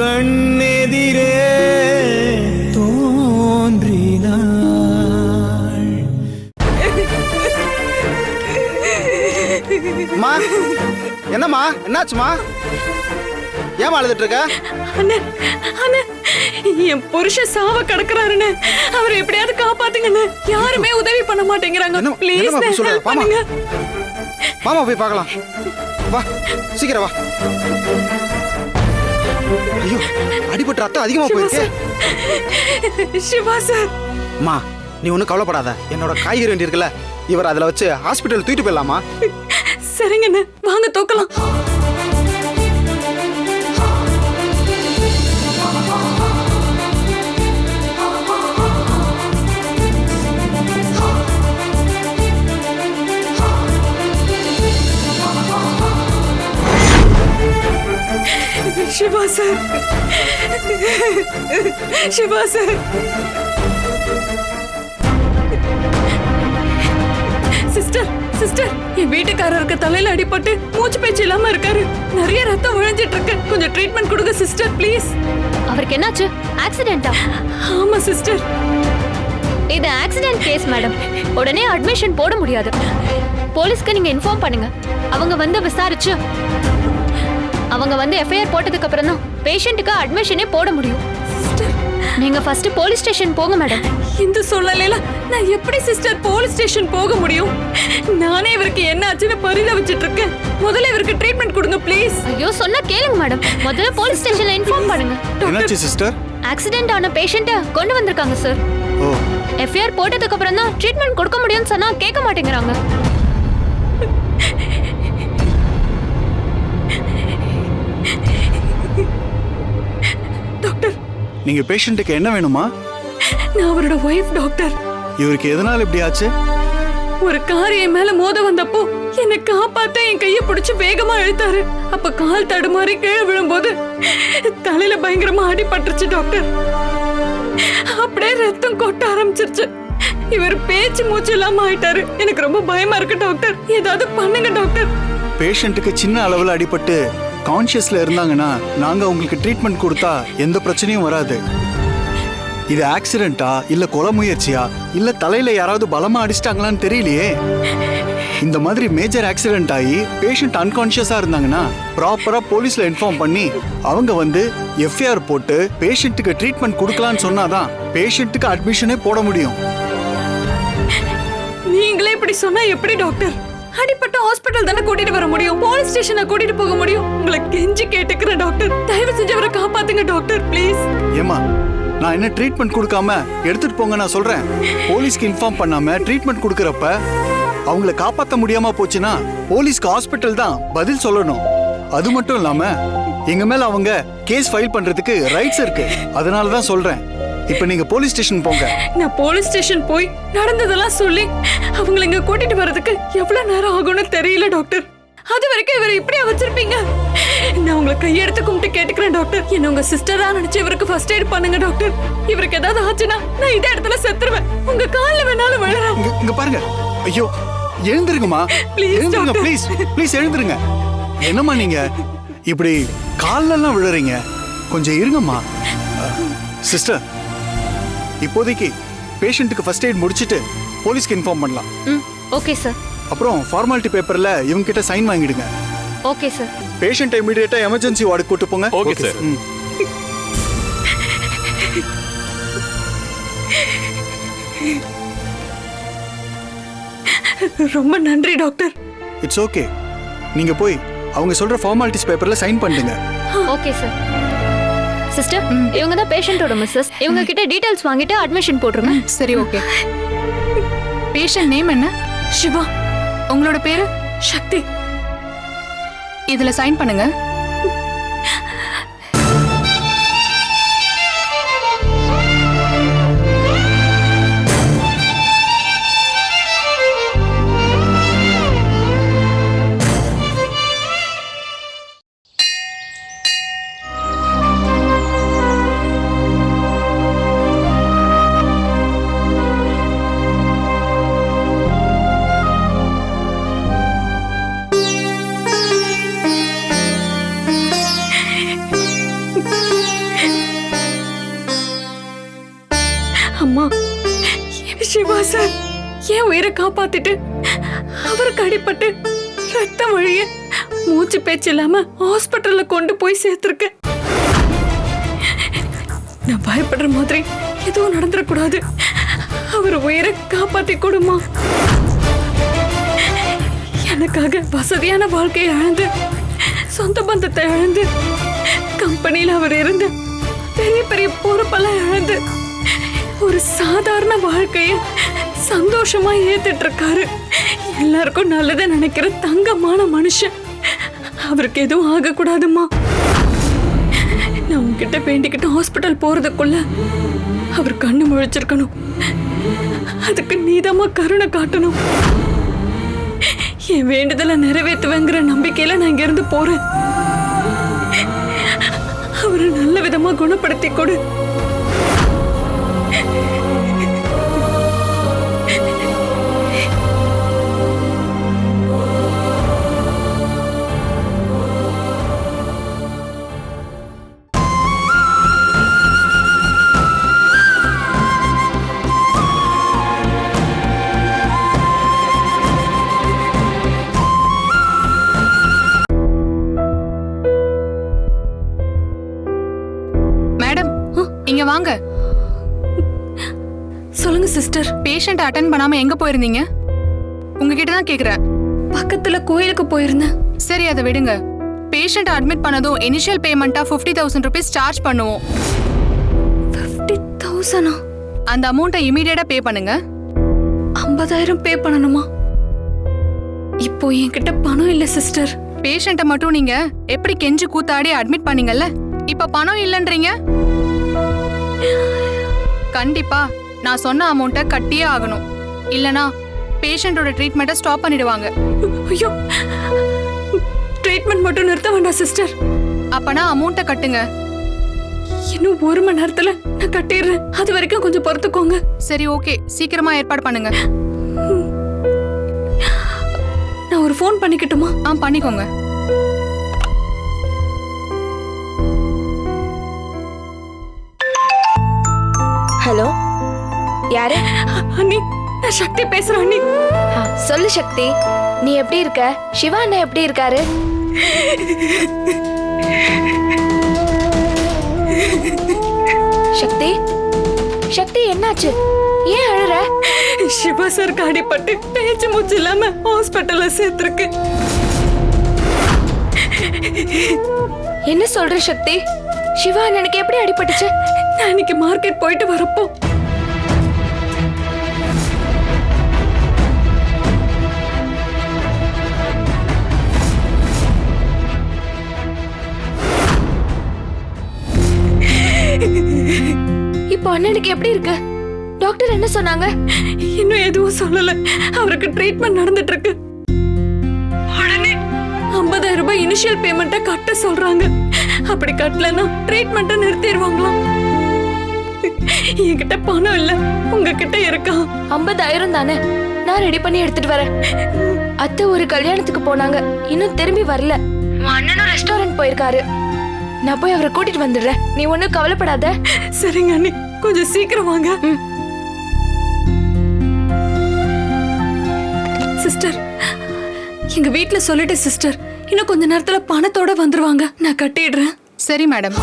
கண்ணெதிரே தோன்றினாள். அம்மா என்னம்மா என்னாச்சுமா ஏமா அழுதுட்டு இருக்க அண்ணே அண்ணே என் புருஷன் சாவ கிடக்குறாருன்னு அவரை எப்படியாவது காப்பாத்துங்கண்ணே. யாருமே உதவி பண்ண மாட்டேங்கிறாங்க. ப்ளீஸ்? ஹெல்ப். பண்ணுங்க. வாமா போய் பார்க்கலாம். வா சீக்கிரம் வா. ஐயோ அடிபட்டு ரத்தம் அதிகமா சிவா போயிருக்கு. சிவா சார். அம்மா நீ ஒன்றும் கவலைப்படாத. என்னோட காய்கறி வண்டி இருக்குல்ல இவர் அதில் வச்சு ஹாஸ்பிட்டல் தூக்கிட்டு போயிடலாமா? சரிங்கண்ணே வாங்க தூக்கலாம். Siva sir. Siva sir. Sister sister என் வீட்டுக்காரருக்கு தலையில அடிபட்டு மூச்சு பேச்சு இல்லாம இருக்காரு. நிறைய ரத்தம் விழுஞ்சிட்டு இருக்கு. கொஞ்சம் ட்ரீட்மெண்ட் கொடுங்க சிஸ்டர் ப்ளீஸ் அவருக்கு என்னாச்சு? ஆக்சிடென்ட்டா ஆமா சிஸ்டர் இது ஆக்சிடென்ட் கேஸ் மேடம் உடனே அட்மிஷன் போட முடியாது. போலீஸ்க்கு நீங்க இன்ஃபார்ம் பண்ணுங்க. அவங்க வந்து விசாரிச்சு அவங்க வந்து எஃப்ஐஆர் போட்டதுக்கு அப்புறம் தான் பேஷண்ட்டுக்கு அட்மிஷனே போட முடியும். சிஸ்டர் நீங்க ஃபர்ஸ்ட் போலீஸ் ஸ்டேஷன் போங்க மேடம் இந்த சூழ்நிலையில நான் எப்படி சிஸ்டர் போலீஸ் ஸ்டேஷன் போக முடியும்? நானே இவருக்கு என்ன ஆச்சுன்னு பரிதவிச்சிட்டு இருக்கேன். முதல்ல இவருக்கு ட்ரீட்மெண்ட் கொடுங்க ப்ளீஸ் ஐயோ சொன்னா கேளுங்க மேடம் முதல்ல போலீஸ் ஸ்டேஷன்ல இன்ஃபார்ம் பண்ணுங்க. என்னாச்சு சிஸ்டர் ஆக்சிடென்ட் ஆன பேஷண்ட்டை கொண்டு வந்திருக்காங்க சார் எஃப்ஐஆர் போட்டதுக்கு அப்புறம் தான் ட்ரீட்மெண்ட் கொடுக்க முடியும்னு சொன்னா கேட்க மாட்டேங்கிறாங்க. நீங்க பேஷண்ட்டுக்கு என்ன வேணுமா? நான் அவரோட ஒய்ஃப் டாக்டர் இவருக்கு எதனால இப்படி ஆச்சு? ஒரு கார் என் மேல மோத வந்தப்போ என்னை காப்பாத்த என் கைய பிடிச்சு வேகமா இழுத்தாரு. அப்ப கால் தடுமாறி கீழே விழும்போது தலையில பயங்கரமா அடிபட்டுருச்சு டாக்டர் அப்படியே ரத்தம் கொட்ட ஆரம்பிச்சிருச்சு. இவர் பேச்சு மூச்சு இல்லாம ஆயிட்டாரு. எனக்கு ரொம்ப பயமா இருக்கு டாக்டர் ஏதாவது பண்ணுங்க டாக்டர் பேஷண்ட்டுக்கு சின்ன அளவில் அடிபட்டு கான்ஷியஸ்ல இருந்தாங்கன்னா நாங்க உங்களுக்கு ட்ரீட்மெண்ட் கொடுத்தா எந்த பிரச்சனையும் வராது. இது ஆக்சிடென்ட்டா இல்ல கொலை முயற்சியா இல்ல தலையில யாராவது பலமா அடிச்சிட்டாங்களான்னு தெரியலையே. இந்த மாதிரி மேஜர் ஆக்சிடென்ட் ஆகி பேஷண்ட் அன்கான்ஷியஸா இருந்தாங்கன்னா ப்ராப்பரா போலீஸ்ல இன்ஃபார்ம் பண்ணி அவங்க வந்து எஃப்ஐஆர் போட்டு பேஷண்ட்டுக்கு ட்ரீட்மெண்ட் கொடுக்கலான்னு சொன்னாதான் பேஷண்ட்டுக்கு அட்மிஷனே போட முடியும். நீங்களே இப்படி சொன்னா எப்படி டாக்டர் அடிப்பட்ட ஹாஸ்பிட்டல் தானே கூட்டிட்டு வர முடியும்? போலீஸ் ஸ்டேஷனை கூட்டிட்டு போக முடியும்? உங்களை கெஞ்சி கேட்டுக்கிறேன் டாக்டர் தயவு செஞ்சு அவரை காப்பாத்துங்க டாக்டர் ப்ளீஸ் ஏமா நான் என்ன ட்ரீட்மெண்ட் கொடுக்காம எடுத்துட்டு போங்க நான் சொல்றேன். போலீஸ்க்கு இன்ஃபார்ம் பண்ணாம ட்ரீட்மெண்ட் கொடுக்கறப்ப அவங்கள காப்பாத்த முடியாம போச்சுன்னா போலீஸ்க்கு ஹாஸ்பிட்டல் தான் பதில் சொல்லணும். அது மட்டும் இல்லாம எங்க மேல அவங்க கேஸ் ஃபைல் பண்றதுக்கு ரைட்ஸ் இருக்கு. அதனால தான் சொல்றேன். இப்போ நீங்க போலீஸ் ஸ்டேஷன் போங்க. நான் போலீஸ் ஸ்டேஷன் போய் நடந்ததெல்லாம் சொல்லி அவங்கள இங்க கூட்டிட்டு வர்றதுக்கு எவ்வளவு நேரம் ஆகும்னு தெரியல டாக்டர். அது வரைக்கும் இவரை இப்படியா வச்சிருப்பீங்க? நான் உங்களை கையெடுத்து கும்பிட்டு கேட்டுக்கிறேன் டாக்டர். என்ன உங்க சிஸ்டரா நினைச்சு இவருக்கு ஃபர்ஸ்ட் எய்ட் பண்ணுங்க டாக்டர். இவருக்கு ஏதாவது ஆச்சுன்னா நான் இதே இடத்துல செத்துருவேன். உங்க கால்ல வேணாலும் விழுறேன். இங்க பாருங்க. ஐயோ எழுந்திருங்கம்மா. எழுந்திருங்க. ப்ளீஸ் ப்ளீஸ் எழுந்திருங்க. என்னம்மா நீங்க? இப்படி கால்ல எல்லாம் விழுறீங்க. கொஞ்சம் இருங்கம்மா. சிஸ்டர் இப்போதைக்கு பேஷண்ட்டுக்கு ஃபர்ஸ்ட் எய்ட் முடிச்சிட்டு போலீஸ்க்கு இன்ஃபார்ம் பண்ணலாம். ம் ஓகே சார் அப்புறம் ஃபார்மாலிட்டி பேப்பர்ல இவங்க கிட்ட சைன் வாங்கிடுங்க. ஓகே சார் பேஷண்ட் இமீடியட்டா எமர்ஜென்சி வார்டுக்கு கூட்டு போங்க. ஓகே சார் ம். ரொம்ப நன்றி டாக்டர். இட்ஸ் ஓகே நீங்க போய் அவங்க சொல்ற ஃபார்மாலிட்டிஸ் பேப்பர்ல சைன் பண்ணுங்க ஓகே சார் சிஸ்டர் இவங்க தான் பேஷண்ட்டோட மிஸ்ஸஸ் இவங்க கிட்ட டீடைல்ஸ் வாங்கிட்டு அட்மிஷன் போட்டுருங்க. சரி ஓகே பேஷண்ட் நேம் என்ன? சிவா. உங்களோட பேரு? சக்தி. இதுல சைன் பண்ணுங்க. என் உயிரை காப்பாத்திட்டு அவருக்கு அடிபட்டு ரத்தம் வழிய மூச்சு பேச்சு இல்லாம ஹாஸ்பிட்டல்ல கொண்டு போய் சேர்த்திருக்கேன் நான் பயப்படுற மாதிரி எதுவும் நடந்துடக்கூடாது. அவர் உயிரை காப்பாத்தி கொடுமா. எனக்காக வசதியான வாழ்க்கையை இழந்து சொந்த பந்தத்தை இழந்து கம்பெனியில் அவர் இருந்து பெரிய பெரிய பொறுப்பெல்லாம் இழந்து ஒரு சாதாரண வாழ்க்கையை சந்தோஷமா ஏத்துட்டு இருக்காரு எல்லாருக்கும் நல்லதை நினைக்கிற தங்கமான மனுஷன். அவருக்கு எதுவும் ஆகக்கூடாதும்மா. நான் உங்ககிட்ட வேண்டிக்கிட்டு ஹாஸ்பிட்டல் போறதுக்குள்ள அவர் கண்ணு முழிச்சிருக்கணும். அதுக்கு நீதமா கருணை காட்டணும். என் வேண்டுதலை நிறைவேற்றுவேங்கிற நம்பிக்கையில நான் இங்கிருந்து போறேன். அவரை நல்ல விதமா குணப்படுத்தி கொடு. இங்க வாங்க. சொல்லுங்க சிஸ்டர். பேஷண்ட் அட்டன் பண்ணாம எங்க போயிருந்தீங்க? உங்ககிட்ட தான் கேக்குறேன். பக்கத்துல கோயிலுக்கு போயிருந்தேன். சரி அதை விடுங்க. பேஷண்ட் அட்மிட் பண்ணதும் இனிஷியல் பேமெண்ட்டா ஃபிஃப்டி தௌசண்ட் ருபீஸ் சார்ஜ் பண்ணுவோம். ஃபிஃப்டி தௌசண்டா அந்த அமௌண்ட்டை இமீடியட்டா பே பண்ணுங்க. ஐம்பதாயிரம் பே பண்ணணுமா? இப்போ என்கிட்ட பணம் இல்ல சிஸ்டர். பேஷண்ட்டை மட்டும் நீங்க எப்படி கெஞ்சி கூத்தாடி அட்மிட் பண்ணீங்கல்ல? இப்ப பணம் இல்லைன்றீங்க? கண்டிப்பா. நான் சொன்ன அமௌண்ட்டை கட்டியே ஆகணும். இல்லனா பேஷண்டோட ட்ரீட்மெண்ட்டை ஸ்டாப் பண்ணிடுவாங்க. ஐயோ. ட்ரீட்மெண்ட் மட்டும் நிறுத்த வேண்டாம் சிஸ்டர் அப்பனா அமௌண்ட்டை கட்டுங்க. இன்னும் ஒரு மணி நேரத்துல நான் கட்டிடுறேன். அது வரைக்கும் கொஞ்சம் பொறுத்துக்கோங்க. சரி ஓகே சீக்கிரமா ஏற்பாடு பண்ணுங்க. நான் ஒரு ஃபோன் பண்ணிக்கட்டுமா? ஆ பண்ணிக்கோங்க. யாரு? அண்ணி நான் சக்தி பேசுறேன் அண்ணி. சொல்லு சக்தி. நீ எப்படி இருக்க? சிவா அண்ணா எப்படி இருக்காரு? சக்தி சக்தி என்னாச்சு? ஏன் அழுற? சிவா சாருக்கு அடிபட்டு பேச்சு மூச்சு இல்லாம ஹாஸ்பிட்டல்ல சேர்த்திருக்கு. என்ன சொல்ற சக்தி? சிவா அண்ணனுக்கு எப்படி அடிபட்டுச்சு? நான் இன்னைக்கு மார்க்கெட் போயிட்டு வரப்போ அண்ணனுக்கு எப்படி இருக்கு? டாக்டர் என்ன சொன்னாங்க? இன்னும் எதுவும் சொல்லல. அவருக்கு ட்ரீட்மெண்ட் நடந்துட்டு இருக்கு உடனே ஐம்பதாயிரம் ரூபாய் இனிஷியல் பேமெண்ட்டை கட்ட சொல்றாங்க. அப்படி கட்டலன்னா ட்ரீட்மெண்ட்டை நிறுத்திடுவாங்களாம். என்கிட்ட பணம் இல்ல. உங்ககிட்ட இருக்கா? ஐம்பதாயிரம் தானே. நான் ரெடி பண்ணி எடுத்துட்டு வரேன். அத்தை ஒரு கல்யாணத்துக்கு போனாங்க. இன்னும் திரும்பி வரல. அண்ணனும் ரெஸ்டாரண்ட் போயிருக்காரு. நான் போய் அவரை கூட்டிட்டு வந்துடுறேன். நீ ஒன்னும் கவலைப்படாத. சரிங்க அண்ணி. கொஞ்சம் சீக்கிரம் வாங்க. சிஸ்டர் எங்க வீட்ல சொல்லிட்டு சிஸ்டர். இன்னும் கொஞ்ச நேரத்துல பணத்தோட வந்துருவாங்க. நான் கட்டிடுறேன். சரி மேடம்.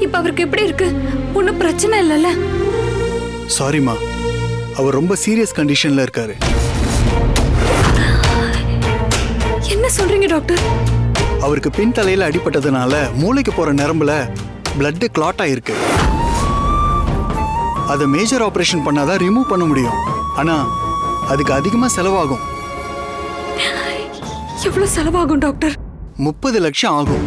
இப்ப அவருக்கு எப்படி இருக்கு? ஒன்றும் பிரச்சனை இல்லைல்ல? சாரிம்மா அவர் ரொம்ப சீரியஸ் கண்டிஷன்ல இருக்காரு. என்ன சொல்றீங்க டாக்டர்? அவருக்கு பின் தலையில அடிபட்டதுனால மூளைக்கு போற நரம்புல பிளட் கிளாட் ஆயிருக்கு. அதை மேஜர் ஆபரேஷன் பண்ணாதான் ரிமூவ் பண்ண முடியும். ஆனா அதுக்கு அதிகமா செலவாகும். எவ்வளவு செலவாகும் டாக்டர்? முப்பது லட்சம் ஆகும்.